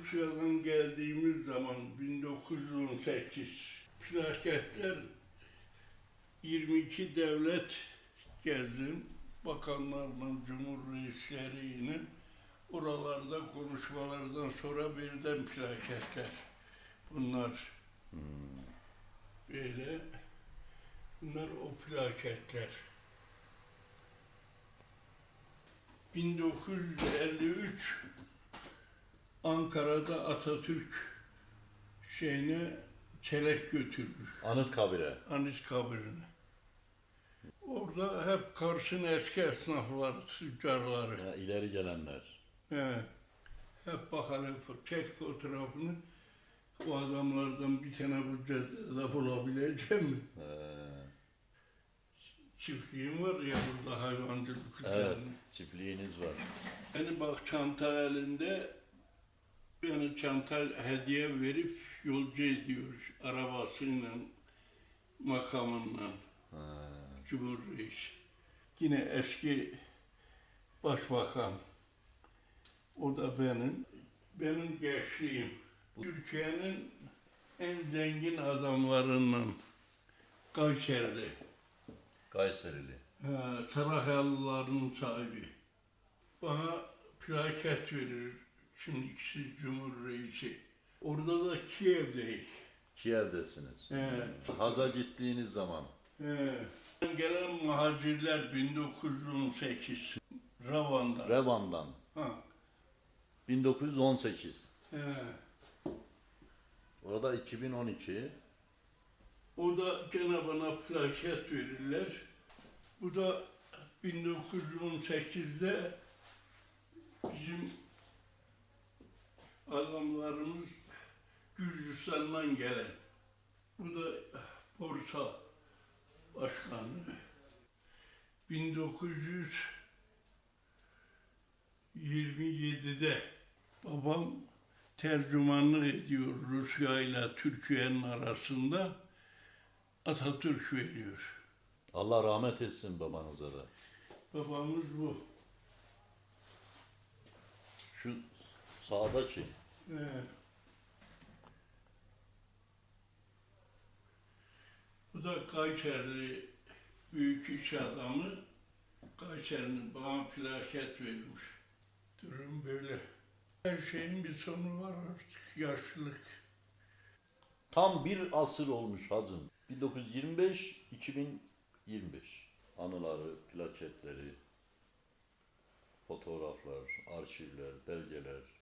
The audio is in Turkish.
Rusya'dan geldiğimiz zaman 1918 plaketler 22 devlet gezdim. Bakanlarla, cumhur reisleriyle oralarda konuşmalardan sonra birden plaketler. Bunlar böyle bunlar o plaketler. 1953 Ankara'da Atatürk şeyine çelek götürür. Anıtkabir'e. Anıtkabir'ine. Orada hep Kars'ın eski esnafları, tüccarları. Ya, ileri gelenler. He. Hep bakalım, çek fotoğrafını. O adamlardan bir tane bu caddede bulabileceğim mi? Ee, Çiftliğim var ya burada hayvancılık evet, üzerine. çiftliğiniz var. Yani bak çanta elinde yani çanta hediye verip yolcu ediyor arabasıyla, makamınla. Ha, Cumhur Reis. Yine eski başbakan. O da benim. Benim gençliğim. Türkiye'nin en zengin adamlarından Kayserili. Kayserili. Çanakkale'lilerin sahibi. Bana plaket verir. Şimdiki Cumhur Reisi. Orada da Kiev'deyiz. Kiev'desiniz. He. Haz'a gittiğiniz zaman He. Gelen muhacirler 1918 Ravan'da. Revan'dan ha. 1918. He. Orada 2012. O da gene bana plaket verirler. Bu da 1918'de bizim adamlarımız Gürcistan'dan gelen. Bu da borsa başkanı. 1927'de babam tercümanlık ediyor Rusya ile Türkiye'nin arasında. Atatürk veriyor. Allah rahmet etsin babanıza da. Babamız bu. Şu sağdaki. Bu da Kayseri büyük iş adamı. Kayseri'nin bana plaket vermiş. Durum böyle. Her şeyin bir sonu var artık. Yaşlılık. Tam bir asır olmuş Haz'ın. 1925-2025. Anıları, plaketleri, fotoğraflar, arşivler, belgeler.